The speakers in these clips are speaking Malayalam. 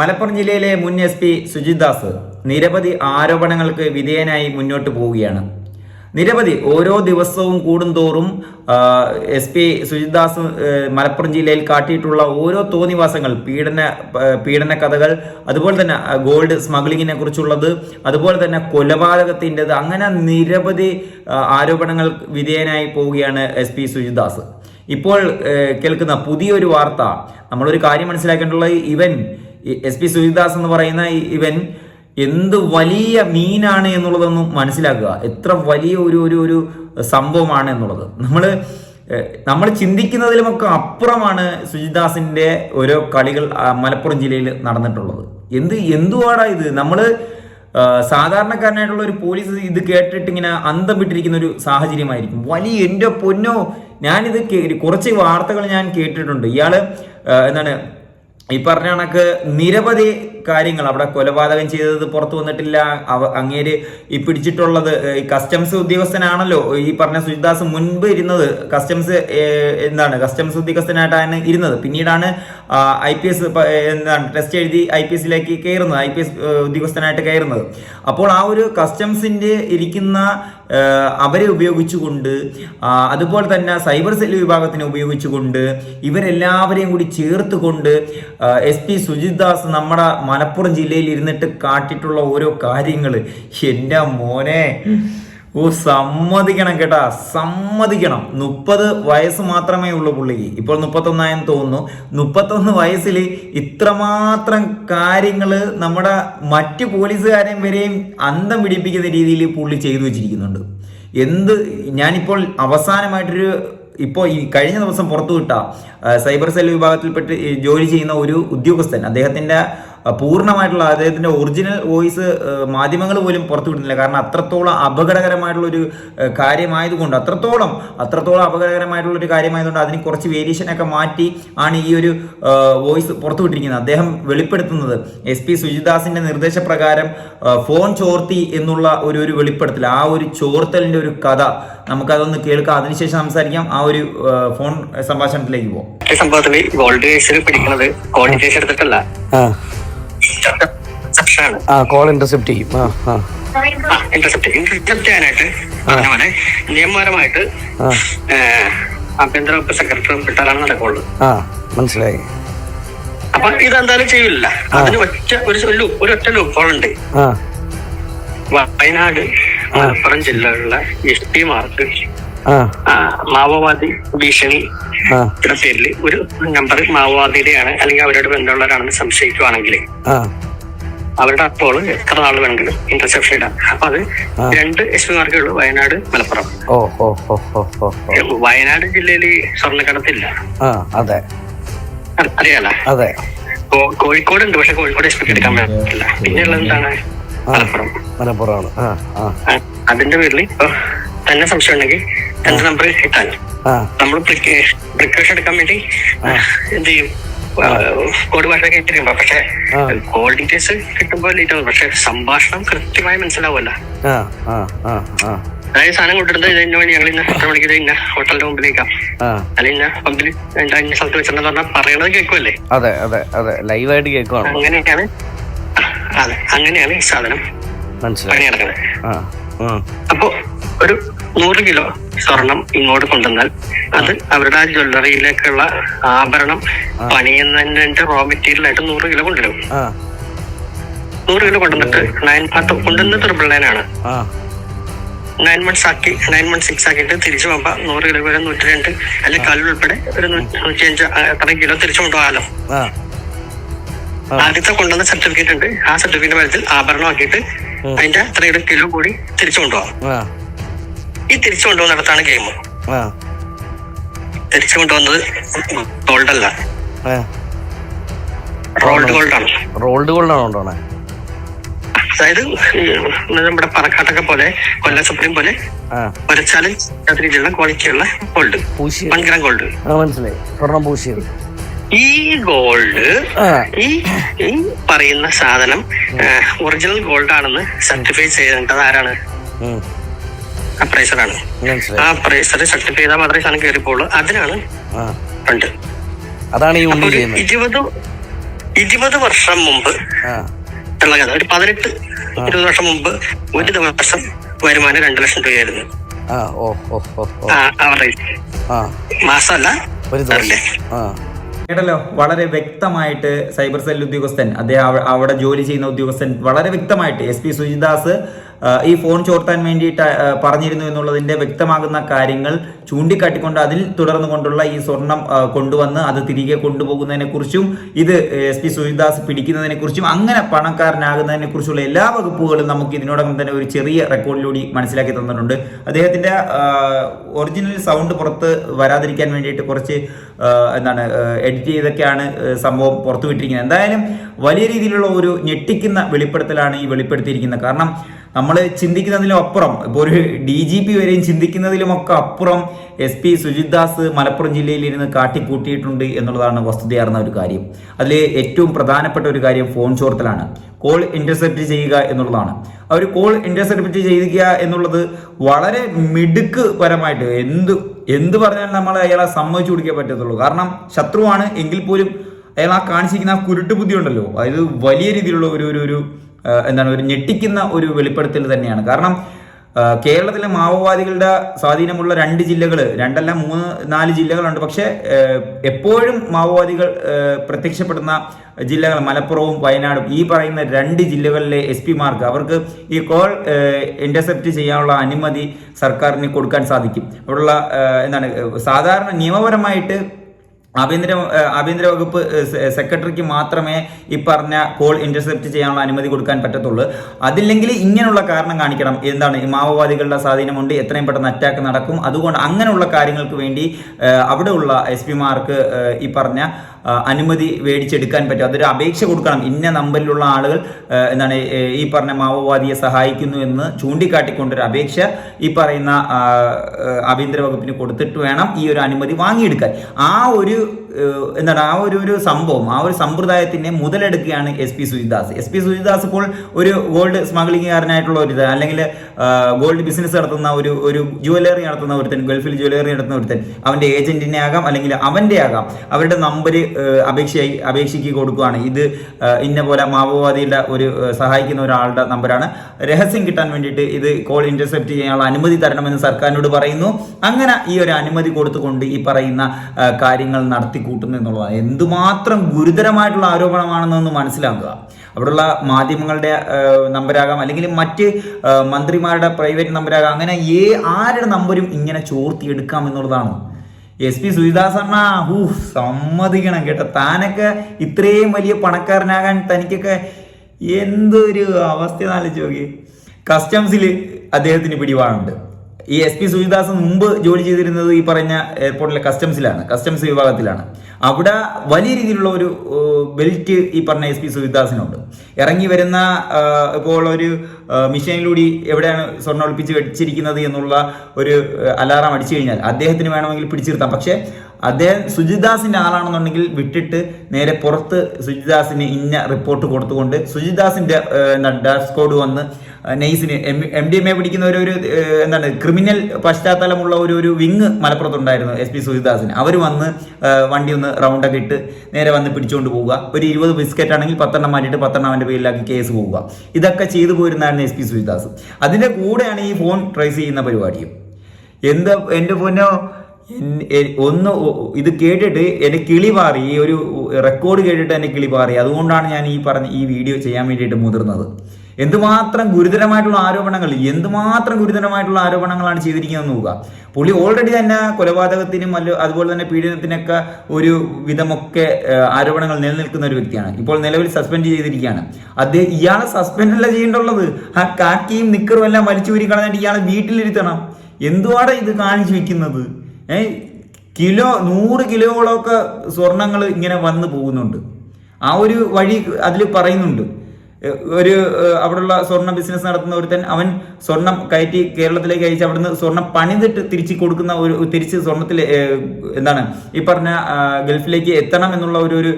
മലപ്പുറം ജില്ലയിലെ മുൻ എസ് പി സുജിത് ദാസ് നിരവധി ആരോപണങ്ങൾക്ക് വിധേയനായി മുന്നോട്ട് പോവുകയാണ്. നിരവധി ഓരോ ദിവസവും കൂടുന്തോറും എസ് പി സുജിത് ദാസ് മലപ്പുറം ജില്ലയിൽ കാട്ടിയിട്ടുള്ള ഓരോ തോന്നിവാസങ്ങൾ പീഡന പീഡന കഥകൾ അതുപോലെ തന്നെ ഗോൾഡ് സ്മഗ്ലിങ്ങിനെ കുറിച്ചുള്ളത് അതുപോലെ തന്നെ കൊലപാതകത്തിന്റെത് അങ്ങനെ നിരവധി ആരോപണങ്ങൾ വിധേയനായി പോവുകയാണ് എസ് പി സുജിത് ദാസ് ഇപ്പോൾ കേൾക്കുന്ന പുതിയൊരു വാർത്ത നമ്മളൊരു കാര്യം മനസ്സിലാക്കേണ്ടുള്ളത് ഇവൻ എസ് പി സുജിദാസ് എന്ന് പറയുന്ന ഇവൻ എന്ത് വലിയ മീനാണ് എന്നുള്ളതൊന്നും മനസ്സിലാക്കുക. എത്ര വലിയ ഒരു ഒരു ഒരു സംഭവമാണ് എന്നുള്ളത്. നമ്മൾ നമ്മൾ ചിന്തിക്കുന്നതിലുമൊക്കെ അപ്പുറമാണ് സുജിദാസിന്റെ ഓരോ കളികൾ മലപ്പുറം ജില്ലയിൽ നടന്നിട്ടുള്ളത്. എന്ത് എന്തുവാടാ ഇത്? നമ്മൾ സാധാരണക്കാരനായിട്ടുള്ള ഒരു പോലീസ് ഇത് കേട്ടിട്ട് ഇങ്ങനെ അന്തം വിട്ടിരിക്കുന്ന ഒരു സാഹചര്യമായിരിക്കും. വലിയ എന്റെ പൊന്നോ ഞാനിത് കുറച്ച് വാർത്തകൾ ഞാൻ കേട്ടിട്ടുണ്ട്. ഇയാൾ എന്താണ് ഈ പറഞ്ഞ കണക്ക് നിരവധി കാര്യങ്ങൾ അവിടെ കൊലപാതകം ചെയ്തത് പുറത്തു വന്നിട്ടില്ല. അങ്ങേര് ഈ പിടിച്ചിട്ടുള്ളത് ഈ കസ്റ്റംസ് ഉദ്യോഗസ്ഥനാണല്ലോ. ഈ പറഞ്ഞ സുജിദാസ് മുൻപ് ഇരുന്നത്. കസ്റ്റംസ് എന്താണ് കസ്റ്റംസ് ഉദ്യോഗസ്ഥനായിട്ടാണ് ഇരുന്നത്. പിന്നീടാണ് ഐ പി എസ് എന്താണ് ടെസ്റ്റ് എഴുതി ഐ പി എസിലേക്ക് കയറുന്നത്. ഐ പി എസ് ഉദ്യോഗസ്ഥനായിട്ട് കയറുന്നത്. അപ്പോൾ ആ ഒരു കസ്റ്റംസിന്റെ ഇരിക്കുന്ന അവരെ ഉപയോഗിച്ചുകൊണ്ട് അതുപോലെ തന്നെ സൈബർ സെൽ വിഭാഗത്തിനെ ഉപയോഗിച്ചുകൊണ്ട് ഇവരെല്ലാവരെയും കൂടി ചേർത്തുകൊണ്ട് എസ് പി സുജിത് ദാസ് നമ്മുടെ മലപ്പുറം ജില്ലയിൽ ഇരുന്നിട്ട് കാട്ടിട്ടുള്ള ഓരോ കാര്യങ്ങൾ എന്റെ മോനെ. ഓ സമ്മതിക്കണം കേട്ടാ. സമ്മതിക്കണം. മുപ്പത് വയസ്സ് മാത്രമേ ഉള്ളൂ പുള്ളിക്ക്. ഇപ്പോൾ മുപ്പത്തൊന്നായെന്ന് തോന്നുന്നു. മുപ്പത്തൊന്ന് വയസ്സിൽ ഇത്രമാത്രം കാര്യങ്ങൾ നമ്മുടെ മറ്റു പോലീസുകാരെയും വരെയും അന്തം പിടിപ്പിക്കുന്ന രീതിയിൽ പുള്ളി ചെയ്തു വെച്ചിരിക്കുന്നുണ്ട്. എന്ത് ഞാനിപ്പോൾ അവസാനമായിട്ടൊരു ഇപ്പോൾ ഈ കഴിഞ്ഞ ദിവസം പുറത്തുവിട്ട സൈബർ സെൽ വിഭാഗത്തിൽപ്പെട്ട് ജോലി ചെയ്യുന്ന ഒരു ഉദ്യോഗസ്ഥൻ അദ്ദേഹത്തിന്റെ ആ, പൂർണമായിട്ടുള്ള അദ്ദേഹത്തിന്റെ ഒറിജിനൽ വോയിസ് മാധ്യമങ്ങൾ പോലും പുറത്തു വിടുന്നില്ല. കാരണം അത്രത്തോളം അപകടകരമായിട്ടുള്ള ഒരു കാര്യമായതുകൊണ്ട് അത്രത്തോളം അത്രത്തോളം അപകടകരമായിട്ടുള്ള ഒരു കാര്യമായതുകൊണ്ട് അതിന് കുറച്ച് വേരിയേഷൻ ഒക്കെ മാറ്റി ആണ് ഈ ഒരു വോയിസ് പുറത്തു വിട്ടിരിക്കുന്നത്. അദ്ദേഹം വെളിപ്പെടുത്തുന്നത് എസ് പി സുജിദാസിന്റെ നിർദ്ദേശപ്രകാരം ഫോൺ ചോർത്തി എന്നുള്ള ഒരു ഒരു വെളിപ്പെടുത്തൽ ആ ഒരു ചോർത്തലിന്റെ ഒരു കഥ നമുക്കതൊന്ന് കേൾക്കാം. അതിനുശേഷം സംസാരിക്കാം. ആ ഒരു ഫോൺ സംഭാഷണത്തിലേക്ക് പോകാം സംഭവത്തിൽ ഗോൾഡ് കേസിൽ പിടിക്കുന്നത് എടുത്തിട്ടല്ല. ആ കോൾ ഇന്റർസെപ്റ്റ് ചെയ്യും. ആ ആ. ഇന്റർസെപ്റ്റ് ഇന്റർസെപ്റ്റ് ചെയ്യാനായിട്ട് പോലെ നിയമപരമായിട്ട് ആഭ്യന്തര വകുപ്പ് സെക്രട്ടറി വിട്ടാലാണ് നടക്കുള്ളൂ. ആ മനസ്സിലായി. അപ്പൊ ഇതെന്തായാലും ചെയ്യില്ല അതിന് ഒറ്റ ഒരു ഒരു ഒറ്റ ലൂപ്പോളുണ്ട് വയനാട് മലപ്പുറം ജില്ലകളിലെ എസ് പിമാർക്ക് ആ മാവോവാദി ഭീഷണി പേരിൽ ഒരു നമ്പർ മാവോവാദിയുടെയാണ് അല്ലെങ്കിൽ അവരോട് ബന്ധമുള്ളവരാണെന്ന് സംശയിക്കുവാണെങ്കിൽ ആ. അവരുടെ അപ്പോൾ എത്ര നാൾ വേണമെങ്കിലും ഇന്റർസെപ്ഷൻ ഇടാം. അപ്പൊ അത് രണ്ട് എസ് പിമാർക്കേ ഉള്ളൂ വയനാട് മലപ്പുറം. വയനാട് ജില്ലയിൽ സ്വർണക്കടത്തില്ല. ആ അതെ. അറിയാലോ? അതെ. കോഴിക്കോട് ഉണ്ട് പക്ഷെ കോഴിക്കോട് എസ് പിക്ക് എടുക്കാൻ പറ്റില്ല. പിന്നെയുള്ളത് എന്താണ്? മലപ്പുറം. മലപ്പുറമാണ്. ആ, അതിന്റെ പേരിൽ ഇപ്പൊ തന്നെ സംശയം ഉണ്ടെങ്കിൽ തന്റെ നമ്പർ കിട്ടാൻ നമ്മൾ പ്രിക്കോഷൻ എടുക്കാൻ വേണ്ടി എന്ത് ചെയ്യും? കോഡ് ഭാഷ കേട്ടിരിക്കുമ്പോ പക്ഷെ. കോൾ ഡീറ്റെയിൽസ് കിട്ടുമ്പോൾ ലേറ്റ് ആവും പക്ഷെ സംഭാഷണം കൃത്യമായി മനസ്സിലാവുമല്ലോ. അതായത് സാധനം കൊണ്ടിരുന്നത് ഇത് വേണ്ടി ഞങ്ങൾ ഇന്ന എത്ര മണിക്ക് ഇന്ന ഹോട്ടലിന്റെ മുമ്പിലേക്കാം. അല്ലെങ്കിൽ ഇന്ന പമ്പിൽ ഇന്ന സ്ഥലത്ത് വെച്ചിട്ടുണ്ടെന്ന് പറഞ്ഞാൽ പറയണത് കേൾക്കുമല്ലേ? അതെ അതെ അതെ. ലൈവായിട്ട് കേൾക്കുവാണ്. അങ്ങനെയൊക്കെയാണ് അതെ അങ്ങനെയാണ് ഈ സാധനം പണി നടക്കുന്നത് അപ്പോ ഒരു നൂറ് കിലോ സ്വർണം ഇങ്ങോട്ട് കൊണ്ടുവന്നാൽ അത് അവരുടെ ആ ജ്വല്ലറിയിലേക്കുള്ള ആഭരണം പണിയുന്നതിന്റെ റോ മെറ്റീരിയൽ ആയിട്ട് നൂറ് കിലോ കൊണ്ടുവരും. നൂറ് കിലോ കൊണ്ടുവന്നിട്ട് നയൻ പാർട്ട് കൊണ്ടുവന്ന ട്രിപ്പിൾ നയൻ ആണ് ആ. നയൻ മന്ത്സ് ആക്കി നയൻ വൺ സിക്സ് ആക്കിയിട്ട് തിരിച്ചു പോകുമ്പോ നൂറ് കിലോ വരെ നൂറ്റി രണ്ട് അല്ലെങ്കിൽ കല്ല് ഉൾപ്പെടെ ഒരു നൂറ്റി അഞ്ച് അത്ര കിലോ തിരിച്ചു കൊണ്ടുപോകാലോ. ആദ്യത്തെ കൊണ്ടുവന്ന സർട്ടിഫിക്കറ്റ് ഉണ്ട്. ആ സർട്ടിഫിക്കറ്റ് മരത്തിൽ ആഭരണം ആക്കിയിട്ട് അതിന്റെ അത്രയുടെ കിലോ കൂടി തിരിച്ചു കൊണ്ടുപോകാം. ഈ തിരിച്ചു കൊണ്ടുവന്നിടത്താണ് ഗെയിം തിരിച്ചു കൊണ്ടുവന്നത് ഗോൾഡ് അല്ല. റോൾഡ് ഗോൾഡ് ആണ്. റോൾഡ് ഗോൾഡാണ് കൊണ്ടോണേ അതായത് നമ്മുടെ പറക്കാട്ടൊക്കെ പോലെ കൊല്ലം സുപ്രീം പോലെ ഒരച്ചാലും രീതിയിലുള്ള ക്വാളിറ്റിയുള്ള ഗോൾഡ് വൺ ഗ്രാം ഗോൾഡ് മനസ്സിലായി. സ്വർണം പൂശിയത് ഈ ഗോൾഡ് ഈ ഈ പറയുന്ന സാധനം ഒറിജിനൽ ഗോൾഡ് ആണെന്ന് സർട്ടിഫൈ ചെയ്യേണ്ടത് ആരാണ്? അപ്രൈസറാണ്. ആ അപ്രൈസർ സർട്ടിഫൈ ചെയ്താൽ മാത്രമേ സാധനം കയറിപ്പോളൂ അതിനാണ് ഫണ്ട് അതാണ് ഈ ഉണ്ണി ചെയ്യുന്നത്. ഇരുപത് ഇരുപത് വർഷം മുമ്പ് ആ. ഉള്ള കഥ. ഒരു പതിനെട്ട് ഇരുപത് വർഷം മുമ്പ് ഒരു ദിവസം വരുമാനം രണ്ടു ലക്ഷം രൂപയായിരുന്നു. ആ ഓ ഓ ഓ ഓ. ആ ആ മാസമല്ല ഒരു ദിവസം. കേട്ടല്ലോ വളരെ വ്യക്തമായിട്ട് സൈബർ സെൽ ഉദ്യോഗസ്ഥൻ അദ്ദേഹം അവ- അവിടെ ജോലി ചെയ്യുന്ന ഉദ്യോഗസ്ഥൻ വളരെ വ്യക്തമായിട്ട് എസ് പി സുജിദാസ് ഈ ഫോൺ ചോർത്താൻ വേണ്ടിയിട്ട് പറഞ്ഞിരുന്നു എന്നുള്ളതിന്റെ വ്യക്തമാകുന്ന കാര്യങ്ങൾ ചൂണ്ടിക്കാട്ടിക്കൊണ്ട് അതിൽ തുടർന്നു കൊണ്ടുള്ള ഈ സ്വർണം കൊണ്ടുവന്ന് അത് തിരികെ കൊണ്ടുപോകുന്നതിനെ കുറിച്ചും ഇത് എസ് പി സുനിദാസ് പിടിക്കുന്നതിനെ കുറിച്ചും അങ്ങനെ പണക്കാരനാകുന്നതിനെ കുറിച്ചുള്ള എല്ലാ വകുപ്പുകളും നമുക്ക് ഇതിനോടകം തന്നെ ഒരു ചെറിയ റെക്കോർഡിലൂടെ മനസ്സിലാക്കി തന്നിട്ടുണ്ട്. അദ്ദേഹത്തിന്റെ ഒറിജിനൽ സൗണ്ട് പുറത്ത് വരാതിരിക്കാൻ വേണ്ടിയിട്ട് കുറച്ച് എന്താണ് എഡിറ്റ് ചെയ്തൊക്കെയാണ് സംഭവം പുറത്തുവിട്ടിരിക്കുന്നത്. എന്തായാലും വലിയ രീതിയിലുള്ള ഒരു ഞെട്ടിക്കുന്ന വെളിപ്പെടുത്തലാണ് ഈ വെളിപ്പെടുത്തിയിരിക്കുന്നത്. കാരണം നമ്മൾ ചിന്തിക്കുന്നതിലും അപ്പുറം ഇപ്പോൾ ഒരു ഡി ജി പി വരെയും ചിന്തിക്കുന്നതിലുമൊക്കെ അപ്പുറം എസ് പി സുജിത് ദാസ് മലപ്പുറം ജില്ലയിൽ ഇരുന്ന് കാട്ടിക്കൂട്ടിയിട്ടുണ്ട് എന്നുള്ളതാണ് വസ്തുതയാർന്ന ഒരു കാര്യം. അതിൽ ഏറ്റവും പ്രധാനപ്പെട്ട ഒരു കാര്യം ഫോൺ ചോർത്തലാണ്. കോൾ ഇന്റർസെപ്റ്റ് ചെയ്യുക എന്നുള്ളതാണ്. അവർ കോൾ ഇന്റർസെപ്റ്റ് ചെയ്യുക എന്നുള്ളത് വളരെ മിടുക്ക് പരമായിട്ട് എന്ത് എന്ത് പറഞ്ഞാലും നമ്മൾ അയാളെ സമ്മതിച്ചു കൊടുക്കാൻ പറ്റത്തുള്ളൂ. കാരണം ശത്രുവാണ് എങ്കിൽ പോലും അയാൾ ആ കാണിച്ചിരിക്കുന്ന ആ കുരുട്ട് ഉണ്ടല്ലോ. അതായത് വലിയ രീതിയിലുള്ള ഒരു ഒരു എന്താണ് ഒരു ഞെട്ടിക്കുന്ന ഒരു വെളിപ്പെടുത്തൽ തന്നെയാണ്. കാരണം കേരളത്തിലെ മാവോവാദികളുടെ സ്വാധീനമുള്ള രണ്ട് ജില്ലകൾ രണ്ടല്ല മൂന്ന് നാല് ജില്ലകളുണ്ട്. പക്ഷേ എപ്പോഴും മാവോവാദികൾ പ്രത്യക്ഷപ്പെടുന്ന ജില്ലകൾ മലപ്പുറവും വയനാടും ഈ പറയുന്ന രണ്ട് ജില്ലകളിലെ എസ് പിമാർക്ക് അവർക്ക് ഈ കോൾ ഇന്റർസെപ്റ്റ് ചെയ്യാനുള്ള അനുമതി സർക്കാരിന് കൊടുക്കാൻ സാധിക്കും. അവിടെയുള്ള എന്താണ് സാധാരണ നിയമപരമായിട്ട് ആഭ്യന്തര ആഭ്യന്തര വകുപ്പ് സെക്രട്ടറിക്ക് മാത്രമേ ഈ പറഞ്ഞ കോൾ ഇന്റർസെപ്റ്റ് ചെയ്യാനുള്ള അനുമതി കൊടുക്കാൻ പറ്റത്തുള്ളൂ. അതില്ലെങ്കിൽ ഇങ്ങനെയുള്ള കാരണം കാണിക്കണം. എന്താണ്? ഈ മാവോവാദികളുടെ സ്വാധീനമുണ്ട് എത്രയും പെട്ടെന്ന് അറ്റാക്ക് നടക്കും. അതുകൊണ്ട് അങ്ങനെയുള്ള കാര്യങ്ങൾക്ക് വേണ്ടി അവിടെയുള്ള എസ് പിമാർക്ക് ഈ പറഞ്ഞ അനുമതി മേടിച്ചെടുക്കാൻ പറ്റും. അതൊരു അപേക്ഷ കൊടുക്കണം. ഇന്ന നമ്പറിലുള്ള ആളുകൾ എന്താണ് ഈ പറഞ്ഞ മാവോവാദിയെ സഹായിക്കുന്നു എന്ന് ചൂണ്ടിക്കാട്ടിക്കൊണ്ടൊരു അപേക്ഷ ഈ പറയുന്ന ആഭ്യന്തര വകുപ്പിന് കൊടുത്തിട്ട് വേണം ഈ ഒരു അനുമതി വാങ്ങിയെടുക്കാൻ. ആ ഒരു എന്താണ് ആ ഒരു ഒരു സംഭവം ആ ഒരു സമ്പ്രദായത്തിനെ മുതലെടുക്കുകയാണ് S P Sujidas S P Sujidas ഇപ്പോൾ ഒരു ഗോൾഡ് സ്മഗ്ലിംഗുകാരനായിട്ടുള്ള ഒരു അല്ലെങ്കിൽ ഗോൾഡ് ബിസിനസ് നടത്തുന്ന ഒരു ഒരു ജുവലറി നടത്തുന്ന ഒരുത്തൻ ഗൾഫിൽ ജുവലറി നടത്തുന്ന ഒരുത്തൻ അവന്റെ ഏജന്റിനെ ആകാം അല്ലെങ്കിൽ അവന്റെ ആകാം. അവരുടെ നമ്പർ അപേക്ഷയായി അപേക്ഷയ്ക്ക് കൊടുക്കുകയാണ്. ഇത് ഇന്ന പോലെ മാവോവാദിയുടെ ഒരു സഹായിക്കുന്ന ഒരാളുടെ നമ്പറാണ്. രഹസ്യം കിട്ടാൻ വേണ്ടിയിട്ട് ഇത് കോൾ ഇന്റർസെപ്റ്റ് ചെയ്യാനുള്ള അനുമതി തരണമെന്ന് സർക്കാരിനോട് പറയുന്നു. അങ്ങനെ ഈ ഒരു അനുമതി കൊടുത്തുകൊണ്ട് ഈ പറയുന്ന കാര്യങ്ങൾ നടത്തിക്കൂട്ടുന്നു എന്നുള്ളതാണ്. എന്തുമാത്രം ഗുരുതരമായിട്ടുള്ള ആരോപണമാണെന്നൊന്ന് മനസ്സിലാക്കുക. അവിടെയുള്ള മാധ്യമങ്ങളുടെ നമ്പരാകാം അല്ലെങ്കിൽ മറ്റ് മന്ത്രിമാരുടെ പ്രൈവറ്റ് നമ്പരാകാം അങ്ങനെ ഏ ആരുടെ നമ്പരും ഇങ്ങനെ ചോർത്തിയെടുക്കാം എന്നുള്ളതാണ്. എസ് പി സുജിദാസ് അണ്ണ ഹൂ സമ്മതിക്കണം കേട്ടോ. താനൊക്കെ ഇത്രയും വലിയ പണക്കാരനാകാൻ തനിക്കൊക്കെ എന്തൊരു അവസ്ഥ നാലിച്ച് നോക്കി കസ്റ്റംസിൽ അദ്ദേഹത്തിന് പിടിപാടുണ്ട് ഈ എസ് പി സുജിദാസ് മുമ്പ് ജോലി ചെയ്തിരുന്നത് ഈ പറഞ്ഞ എയർപോർട്ടിലെ കസ്റ്റംസിലാണ് കസ്റ്റംസ് വിഭാഗത്തിലാണ്. അവിടെ വലിയ രീതിയിലുള്ള ഒരു ബെൽറ്റ് ഈ പറഞ്ഞ എസ് പി സുജിദാസിനുണ്ട്. ഇറങ്ങി വരുന്ന ഇപ്പോൾ ഒരു മിഷനിലൂടെ എവിടെയാണ് സ്വർണം ഒളിപ്പിച്ച് വെച്ചിരിക്കുന്നത് എന്നുള്ള ഒരു അലാറം അടിച്ചു കഴിഞ്ഞാൽ അദ്ദേഹത്തിന് വേണമെങ്കിൽ പിടിച്ചിരുത്താം. പക്ഷേ അദ്ദേഹം സുജിദാസിന്റെ ആളാണെന്നുണ്ടെങ്കിൽ വിട്ടിട്ട് നേരെ പുറത്ത് സുജിദാസിന് ഇന്ന റിപ്പോർട്ട് കൊടുത്തുകൊണ്ട് സുജിദാസിന്റെ എന്താണ് ഡാഷ് കോഡ് വന്ന് നെയ്സിന് എം ഡി എം എ പിടിക്കുന്ന ഒരു ഒരു എന്താണ് ക്രിമിനൽ പശ്ചാത്തലമുള്ള ഒരു ഒരു വിങ് മലപ്പുറത്തുണ്ടായിരുന്നു എസ് പി സുജിദാസിന് അവർ വന്ന് വണ്ടി ഒന്ന് റൗണ്ടൊക്കെ ഇട്ട് നേരെ വന്ന് പിടിച്ചുകൊണ്ട് പോവുക. ഒരു ഇരുപത് ബിസ്ക്കറ്റ് ആണെങ്കിൽ പത്തെണ്ണം മാറ്റിയിട്ട് പത്തെണ്ണം അവന്റെ പേരിലാക്കി കേസ് പോവുക. ഇതൊക്കെ ചെയ്തു പോയിരുന്നായിരുന്നു എസ് പി സുജിദാസ് അതിന്റെ കൂടെയാണ് ഈ ഫോൺ ട്രേസ് ചെയ്യുന്ന പരിപാടിയും. എന്താ എന്റെ എ- ഒന്ന് ഇത് കേട്ടിട്ട് എന്റെ കിളി പാറി. ഈ ഒരു റെക്കോർഡ് കേട്ടിട്ട് എന്റെ കിളി പാറി. അതുകൊണ്ടാണ് ഞാൻ ഈ പറഞ്ഞ ഈ വീഡിയോ ചെയ്യാൻ വേണ്ടിയിട്ട് മുതിർന്നത്. എന്തുമാത്രം ഗുരുതരമായിട്ടുള്ള ആരോപണങ്ങൾ എന്തുമാത്രം ഗുരുതരമായിട്ടുള്ള ആരോപണങ്ങളാണ് ചെയ്തിരിക്കുന്നത് നോക്കുക. പുള്ളി ഓൾറെഡി തന്നെ കൊലപാതകത്തിനും അല്ല അതുപോലെ തന്നെ പീഡനത്തിനൊക്കെ ഒരു വിധമൊക്കെ ആരോപണങ്ങൾ നിലനിൽക്കുന്ന ഒരു വ്യക്തിയാണ്. ഇപ്പോൾ നിലവിൽ സസ്പെൻഡ് ചെയ്തിരിക്കുകയാണ്. അദ്ദേഹം ഇയാളെ സസ്പെൻഡ് അല്ല ചെയ്യേണ്ടുള്ളത്. ആ കാക്കിയും നിക്കറും എല്ലാം വലിച്ചു കളഞ്ഞിട്ട് ഇയാളെ വീട്ടിലിരുത്തണം. എന്തുവാടാ ഇത് കാണിച്ചു വെക്കുന്നത്? ഏ കിലോ നൂറ് കിലോകളൊക്കെ സ്വർണങ്ങൾ ഇങ്ങനെ വന്നു പോകുന്നുണ്ട്. ആ ഒരു വഴി അതിൽ പറയുന്നുണ്ട്. ഒരു അവിടെയുള്ള സ്വർണ ബിസിനസ് നടത്തുന്ന ഒരുത്തൻ അവൻ സ്വർണം കയറ്റി കേരളത്തിലേക്ക് അയച്ച് അവിടുന്ന് സ്വർണം പണിതിട്ട് തിരിച്ചു കൊടുക്കുന്ന ഒരു തിരിച്ച് സ്വർണത്തിൽ എന്താണ് ഈ പറഞ്ഞ ഗൾഫിലേക്ക് എത്തണം എന്നുള്ള ഒരു ഒരു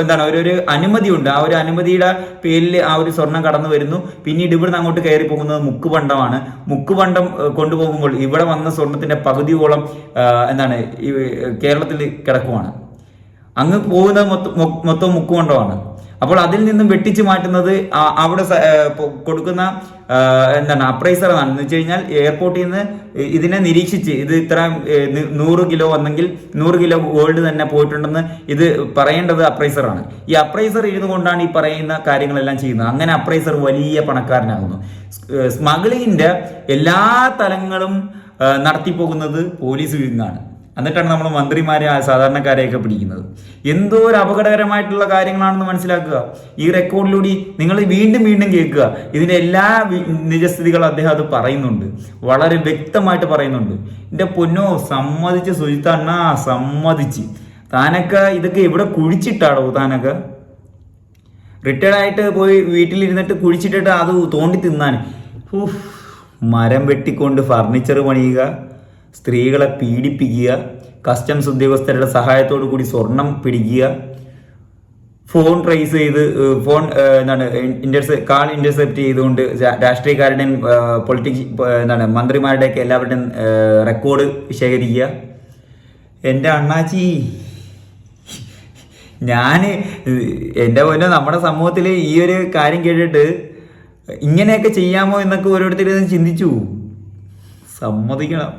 എന്താണ് ഒരു ഒരു അനുമതിയുണ്ട്. ആ ഒരു അനുമതിയുടെ പേരിൽ ആ ഒരു സ്വർണം കടന്നു വരുന്നു. പിന്നീട് ഇവിടുന്ന് അങ്ങോട്ട് കയറി പോകുന്നത് മുക്കുപണ്ടമാണ്. മുക്കുപണ്ടം കൊണ്ടുപോകുമ്പോൾ ഇവിടെ വന്ന സ്വർണത്തിന്റെ പകുതിയോളം എന്താണ് കേരളത്തിൽ കിടക്കുവാണ്. അങ്ങ് പോകുന്നത് മൊത്തം മൊത്തം മുക്കുകൊണ്ടമാണ് അപ്പോൾ അതിൽ നിന്നും വെട്ടിച്ച് മാറ്റുന്നത് അവിടെ കൊടുക്കുന്ന എന്താണ് അപ്രൈസർ എന്നാണ് എന്ന് വെച്ച് കഴിഞ്ഞാൽ എയർപോർട്ടിൽ നിന്ന് ഇതിനെ നിരീക്ഷിച്ച് ഇത് ഇത്ര നൂറ് കിലോ വന്നെങ്കിൽ നൂറ് കിലോ ഗോൾഡ് തന്നെ പോയിട്ടുണ്ടെന്ന് ഇത് പറയേണ്ടത് അപ്രൈസറാണ്. ഈ അപ്രൈസർ ഇരുന്നു കൊണ്ടാണ് ഈ പറയുന്ന കാര്യങ്ങളെല്ലാം ചെയ്യുന്നത്. അങ്ങനെ അപ്രൈസർ വലിയ പണക്കാരനാകുന്നു. സ്മഗ്ലിങ്ങിന്റെ എല്ലാ തലങ്ങളും നടത്തിപ്പോകുന്നത് പോലീസ് വിങ്ങാണ് എന്നിട്ടാണ് നമ്മൾ മന്ത്രിമാരെ സാധാരണക്കാരെയൊക്കെ പിടിക്കുന്നത്. എന്തോ ഒരു അപകടകരമായിട്ടുള്ള കാര്യങ്ങളാണെന്ന് മനസ്സിലാക്കുക. ഈ റെക്കോർഡിലൂടെ നിങ്ങൾ വീണ്ടും വീണ്ടും കേൾക്കുക. ഇതിന്റെ എല്ലാ നിജസ്ഥിതികളും അദ്ദേഹം അത് പറയുന്നുണ്ട്. വളരെ വ്യക്തമായിട്ട് പറയുന്നുണ്ട്. എന്റെ പൊന്നോ സമ്മതിച്ച് സുജിത്ത അണ്ണാ സമ്മതിച്ച്. താനൊക്കെ ഇതൊക്കെ എവിടെ കുഴിച്ചിട്ടാടോ താനൊക്കെ? റിട്ടയർഡ് ആയിട്ട് പോയി വീട്ടിലിരുന്നിട്ട് കുഴിച്ചിട്ടിട്ട് അത് തോണ്ടി തിന്നാൻ. മരം വെട്ടിക്കൊണ്ട് ഫർണിച്ചർ പണിയുക. സ്ത്രീകളെ പീഡിപ്പിക്കുക കസ്റ്റംസ് ഉദ്യോഗസ്ഥരുടെ സഹായത്തോടു കൂടി സ്വർണം പിടിക്കുക ഫോൺ ട്രേസ് ചെയ്ത് ഫോൺ എന്താണ് ഇന്റർസെ കാൾ ഇന്റർസെപ്റ്റ് ചെയ്തുകൊണ്ട് രാഷ്ട്രീയക്കാരുടെയും പൊളിറ്റിക്സ് എന്താണ് മന്ത്രിമാരുടെയൊക്കെ എല്ലാവരുടെയും റെക്കോർഡ് ശേഖരിക്കുക. എന്റെ അണ്ണാച്ചി ഞാൻ എന്റെ പോലെ നമ്മുടെ സമൂഹത്തിൽ ഈ ഒരു കാര്യം കേട്ടിട്ട് ഇങ്ങനെയൊക്കെ ചെയ്യാമോ എന്നൊക്കെ ഓരോരുത്തരും ചിന്തിച്ചു. സമ്മതിക്കണം.